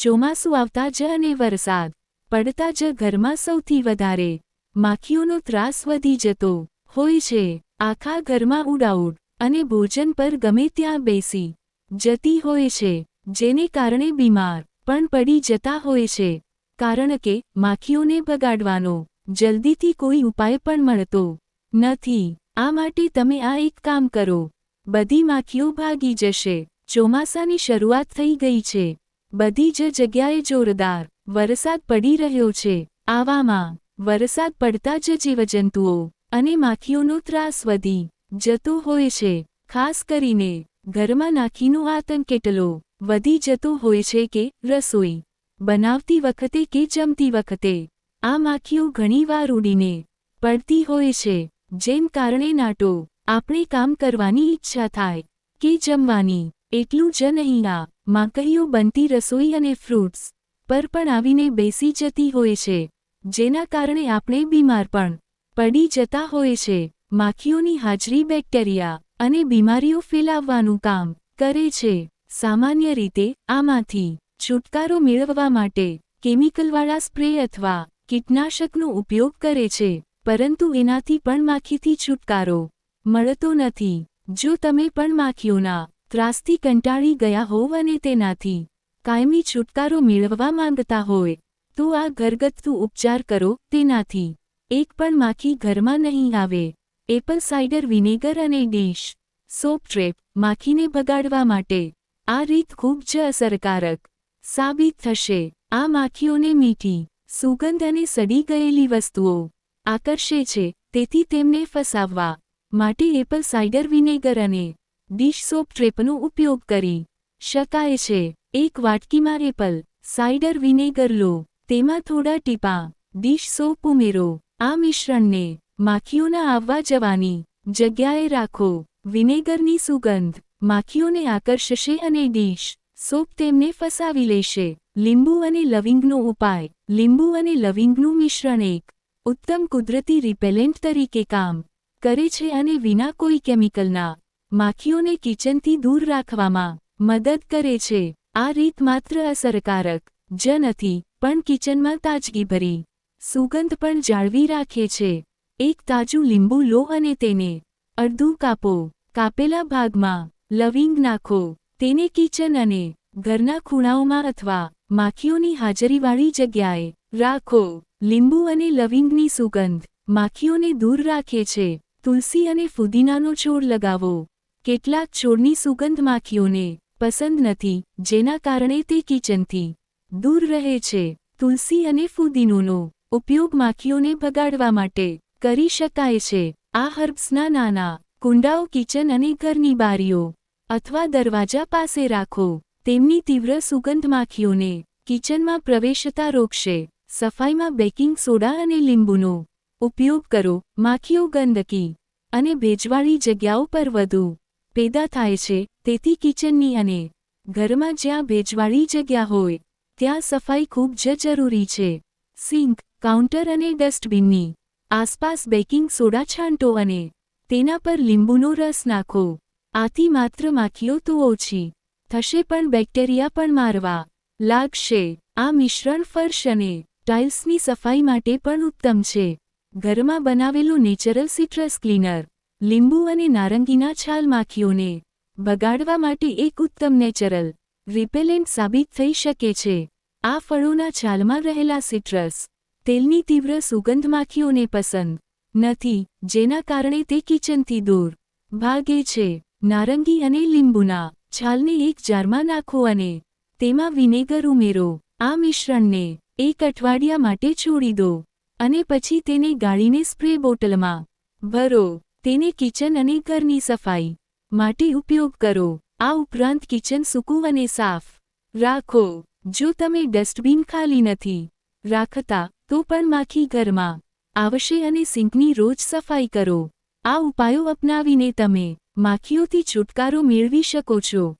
ચોમાસું આવતા જ અને વરસાદ પડતા જ ઘરમાં સૌથી વધારે માખીઓનો ત્રાસ વધી જતો હોય છે. આખા ઘરમાં ઉડાઉડ અને ભોજન પર ગમે ત્યાં બેસી જતી હોય છે, જેને કારણે બીમાર પણ પડી જતા હોય છે. કારણ કે માખીઓને બગાડવાનો જલ્દીથી કોઈ ઉપાય પણ મળતો નથી. આ માટે તમે આ એક કામ કરો, બધી માખીઓ ભાગી જશે. ચોમાસાની શરૂઆત થઈ ગઈ છે. બધી જ જગ્યાએ જોરદાર વરસાદ પડી રહ્યો છે. આવામાં વરસાદ પડતા જ જીવજંતુઓ અને માખીઓનો ત્રાસ વધી જતો હોય છે. ખાસ કરીને ઘરમાં નાખીનો આતંક કેટલો વધી જતો હોય છે કે રસોઈ બનાવતી વખતે કે જમતી વખતે આ માખીઓ ઘણીવાર ઉડીને પડતી હોય છે. જેમ કારણે નાટો આપણે કામ કરવાની ઈચ્છા થાય કે જમવાની એટલું જ નહીં આ માકડીઓ બનતી રસોઈ અને ફ્રૂટ્સ પર પણ આવીને બેસી જતી હોય છે. જેના કારણે આપણે બીમાર પણ પડી જતા હોય છે. માખીઓની હાજરી બેક્ટેરિયા અને બીમારીઓ ફેલાવવાનું કામ કરે છે. સામાન્ય રીતે આમાંથી છુટકારો મેળવવા માટે કેમિકલવાળા સ્પ્રે અથવા કીટનાશકનો ઉપયોગ કરે છે, પરંતુ એનાથી પણ માખીથી છુટકારો મળતો નથી. જો તમે પણ માખીઓના ત્રાસથી કંટાળી ગયા હોવ અને તેનાથી કાયમી છુટકારો મેળવવા માંગતા હોય, તો આ ઘરગથ્થુ ઉપચાર કરો, તેનાથી એક પણ માખી ઘરમાં નહીં આવે. એપલ સાઇડર વિનેગર અને ડીશ, સોપ ટ્રેપ, માખીને ભગાડવા માટે. આ રીત ખૂબ જ અસરકારક સાબિત થશે. આ માખીઓને મીઠી, સુગંધ અને સડી ગયેલી વસ્તુઓ આકર્ષે છે, તેથી તેમને ફસાવવા માટે એપલ સાઇડર વિનેગર અને ડીશ સોપ ટ્રેપનો ઉપયોગ કરી. શકાય છે. એક વાટકીમાં એપલ સાઇડર વિનેગર લો. તેમાં થોડા ટીપાં. ડીશ સોપ ઉમેરો. આ મિશ્રણને માખીઓના આવવા જવાની જગ્યાએ રાખો. વિનેગરની સુગંધ માખીઓને આકર્ષશે અને ડીશ સોપ તેમને ફસાવી લેશે. લીંબુ અને લવિંગનો ઉપાય. લીંબુ અને લવિંગનું મિશ્રણ એક ઉત્તમ કુદરતી રિપેલેન્ટ તરીકે કામ કરે છે અને વિના કોઈ કેમિકલના માખીઓને કિચનથી દૂર રાખવામાં મદદ કરે છે. આ રીત માત્ર અસરકારક જ નથી પણ કિચનમાં તાજગીભરી સુગંધ પણ જાળવી રાખે છે. એક તાજું લીંબુ લો અને તેને અડધું કાપો. કાપેલા ભાગમાં લવિંગ નાખો. તેને કિચન અને ઘરના ખૂણાઓમાં અથવા માખીઓની હાજરીવાળી જગ્યાએ રાખો. લીંબુ અને લવિંગની સુગંધ માખીઓને દૂર રાખે છે. તુલસી અને ફુદીનાનો છોડ લગાવો. કેટલાક છોડની સુગંધ માખીઓને પસંદ નથી, જેના કારણે તે કિચનથી દૂર રહે છે. તુલસી અને ફુદીનોનો ઉપયોગ માખીઓને ભગાડવા માટે કરી શકાય છે. આ હર્બ્સના નાના કુંડાઓ કિચન અને ઘરની બારીઓ અથવા દરવાજા પાસે રાખો. તેમની તીવ્ર સુગંધ માખીઓને કિચનમાં પ્રવેશતા રોકશે. સફાઈમાં બેકિંગ સોડા અને લીંબુનો ઉપયોગ કરો. માખીઓ ગંદકી અને ભેજવાળી જગ્યાઓ પર વધુ પેદા થાય છે, તેથી કિચનની અને ઘરમાં જ્યાં ભેજવાળી જગ્યા હોય, ત્યાં સફાઈ ખૂબ જ જરૂરી છે. સિંક, કાઉન્ટર અને ડસ્ટબિનની આસપાસ બેકિંગ સોડા છાંટો અને તેના પર લીંબુનો રસ નાખો. આથી માત્ર માખીઓ તો ઓછી થશે પણ બેક્ટેરિયા પણ મારવા લાગશે. આ મિશ્રણ ફર્શ અને ટાઇલ્સની સફાઈ માટે પણ ઉત્તમ છે. ઘરમાં બનાવેલું નેચરલ સિટ્રસ ક્લીનર લીંબુ અને નારંગીના છાલ માખીઓને બગાડવા માટે એક ઉત્તમ નેચરલ, રિપેલેન્ટ સાબિત થઈ શકે છે. આ ફળોના છાલમાં રહેલા સિટ્રસ, તેલની તીવ્ર સુગંધ માખીઓને પસંદ નથી, જેના કારણે તે કિચનથી દૂર ભાગે છે. નારંગી અને લીંબુના છાલને એક જારમાં નાખો અને તેમાં વિનેગર ઉમેરો. આ મિશ્રણને એક અઠવાડિયા માટે છોડી દો અને પછી તેને ગાળીને સ્પ્રે બોટલમાં ભરો. તેને કિચન અને ઘરની સફાઈ માટે ઉપયોગ કરો. આ ઉપરાંત કિચન સૂકું અને સાફ રાખો. જો તમે ડસ્ટબિન ખાલી નથી રાખતા, તો પણ માખી ઘરમાં આવશે અને સિંકની રોજ સફાઈ કરો. આ ઉપાયો અપનાવીને તમે માખીઓથી છુટકારો મેળવી શકો છો.